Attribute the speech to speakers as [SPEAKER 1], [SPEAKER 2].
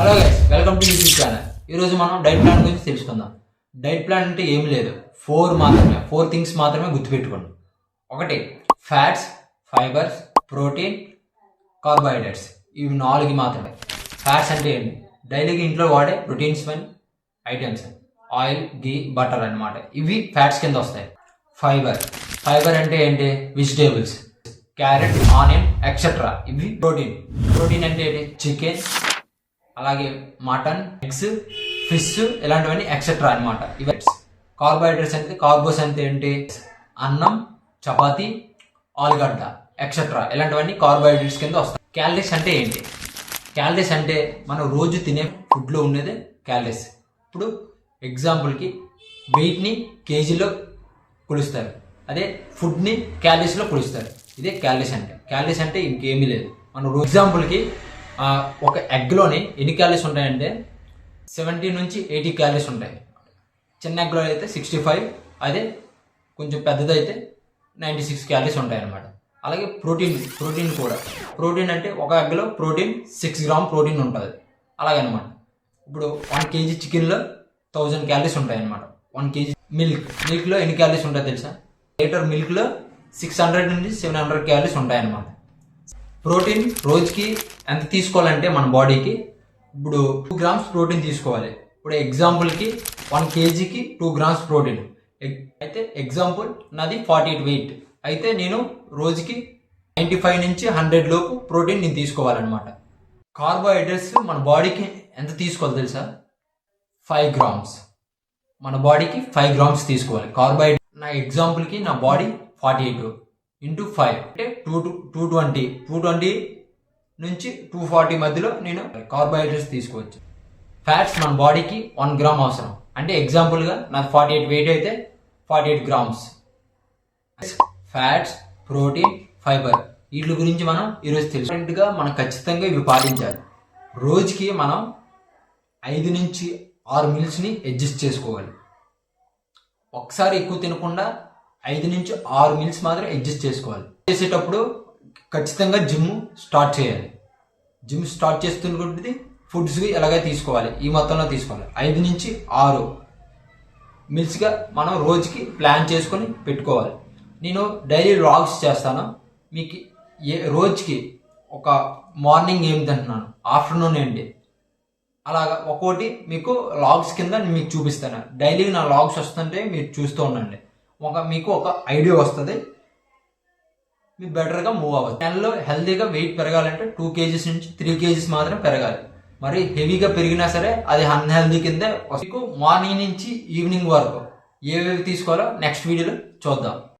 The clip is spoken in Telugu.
[SPEAKER 1] Hello guys welcome to YouTube channel ఈరోజు మనం డైట్ ప్లాన్ గురించి తెలుసుకుందాం. డైట్ ప్లాన్ అంటే ఏం లేదు. ఫోర్ మాత్రమే ఫోర్ థింగ్స్ మాత్రమే గుర్తుపెట్టుకోండి. ఒకటి ఫ్యాట్స్ ఫైబర్స్ ప్రోటీన్ కార్బోహైడ్రేట్స్ ఇవి నాలుగు మాత్రమే. ఫ్యాట్స్ అంటే ఏంటి? డైలీగా ఇంట్లో వాడే proteins one items oil ghee butter అన్నమాట. ఇవి ఫ్యాట్స్ కింద వస్తాయి. ఫైబర్ ఫైబర్ అంటే ఏంటి? వెజిటేబుల్స్ క్యారెట్ ఆనియన్ ఎక్సెట్రా ఇవి ప్రోటీన్ ప్రోటీన్ అంటే ఏంటి? చికెన్ అలాగే మటన్ ఎగ్స్ ఫిష్ ఇలాంటివన్నీ ఎక్సెట్రా అన్నమాట. ఇవి కార్బోహైడ్రేట్స్ అంటే కార్బోస్ అంటే ఏంటి? అన్నం చపాతి ఆలుగడ్డ ఎక్సెట్రా ఇలాంటివన్నీ కార్బోహైడ్రేట్స్ కింద వస్తాయి. క్యాలరీస్ అంటే ఏంటి? క్యాలరీస్ అంటే మనం రోజు తినే ఫుడ్లో ఉండేదే క్యాలరీస్ ఇప్పుడు ఎగ్జాంపుల్కి వెయిట్ని కేజీలో కొలుస్తారు. అదే ఫుడ్ని క్యాలరీస్లో కొలుస్తారు. ఇదే క్యాలరీస్ అంటే. క్యాలరీస్ అంటే ఇంకేమీ లేదు. మనం రోజు ఎగ్జాంపుల్కి ఒక ఎగ్లోని ఎన్ని క్యాలరీస్ ఉంటాయంటే? సెవెంటీ నుంచి ఎయిటీ క్యాలరీస్ ఉంటాయి. చిన్న ఎగ్లో అయితే సిక్స్టీ ఫైవ్ అదే కొంచెం పెద్దదైతే నైంటీ సిక్స్ క్యాలరీస్ ఉంటాయి అన్నమాట అలాగే ప్రోటీన్ ప్రోటీన్ కూడా. ప్రోటీన్ అంటే ఒక ఎగ్లో ప్రోటీన్ సిక్స్ గ్రామ్ ప్రోటీన్ ఉంటుంది. అలాగనమాట. ఇప్పుడు వన్ కేజీ చికెన్లో థౌజండ్ క్యాలరీస్ ఉంటాయి అన్నమాట వన్ కేజీ మిల్క్ మిల్క్లో ఎన్ని క్యాలరీస్ ఉంటాయి తెలుసా? లీటర్ మిల్క్లో సిక్స్ హండ్రెడ్ నుంచి సెవెన్ హండ్రెడ్ క్యాలరీస్ ఉంటాయి అన్నమాట ప్రోటీన్ రోజుకి ఎంత తీసుకోవాలంటే మన బాడీకి ఇప్పుడు టూ గ్రామ్స్ ప్రోటీన్ తీసుకోవాలి. ఇప్పుడు ఎగ్జాంపుల్కి వన్ కేజీకి టూ గ్రామ్స్ ప్రోటీన్. అయితే ఎగ్జాంపుల్ నాది ఫార్టీ ఎయిట్ వెయిట్. అయితే నేను రోజుకి నైంటీ ఫైవ్ నుంచి హండ్రెడ్ లోపు ప్రోటీన్ నేను తీసుకోవాలన్నమాట. కార్బోహైడ్రేట్స్ మన బాడీకి ఎంత తీసుకోవాలి తెలుసా? Five grams. మన బాడీకి ఫైవ్ గ్రామ్స్ తీసుకోవాలి. కార్బోహైడ్రేట్ నా ఎగ్జాంపుల్కి నా body forty eight. Into five. అంటే two two twenty. Two twenty నుంచి టూ ఫార్టీ మధ్యలో నేను కార్బోహైడ్రేట్స్ తీసుకోవచ్చు. ఫ్యాట్స్ మన బాడీకి వన్ గ్రామ్ అవసరం. అంటే ఎగ్జాంపుల్గా నాకు ఫార్టీ ఎయిట్ వెయిట్ అయితే forty eight grams. Fats protein fibre. వీటి గురించి మనం ఈరోజు తెలుసుగా మనం ఖచ్చితంగా ఇవి పాటించాలి. రోజుకి మనం ఐదు నుంచి ఆరు మీల్స్ని అడ్జస్ట్ చేసుకోవాలి. ఒకసారి ఎక్కువ తినకుండా ఐదు నుంచి ఆరు మీల్స్ మాత్రం అడ్జస్ట్ చేసుకోవాలి. చేసేటప్పుడు ఖచ్చితంగా జిమ్ స్టార్ట్ చేయాలి. జిమ్ స్టార్ట్ చేస్తున్నది ఫుడ్స్ ఎలాగ తీసుకోవాలి? ఈ మొత్తంలో తీసుకోవాలి. ఐదు నుంచి ఆరు మీల్స్గా మనం రోజుకి ప్లాన్ చేసుకొని పెట్టుకోవాలి. నేను డైలీ లాగ్స్ చేస్తాను. మీకు ఏ రోజుకి ఒక మార్నింగ్ ఏం తింటున్నాను? ఆఫ్టర్నూన్ ఏంటి? అలాగా ఒక్కోటి మీకు లాగ్స్ కింద నేను మీకు చూపిస్తాను. డైలీ నా లాగ్స్ వస్తుంటే మీరు చూస్తూ ఉండండి. ఒక మీకు ఒక ఐడియా వస్తుంది. మీరు బెటర్గా మూవ్ అవ్వచ్చు. నెలలో హెల్తీగా వెయిట్ పెరగాలంటే టూ కేజీస్ నుంచి త్రీ కేజీస్ మాత్రం పెరగాలి. మరి హెవీగా పెరిగినా సరే అది అన్హెల్దీ కింద మీకు మార్నింగ్ నుంచి ఈవినింగ్ వరకు ఏవేవి తీసుకోవాలో నెక్స్ట్ వీడియోలో చూద్దాం.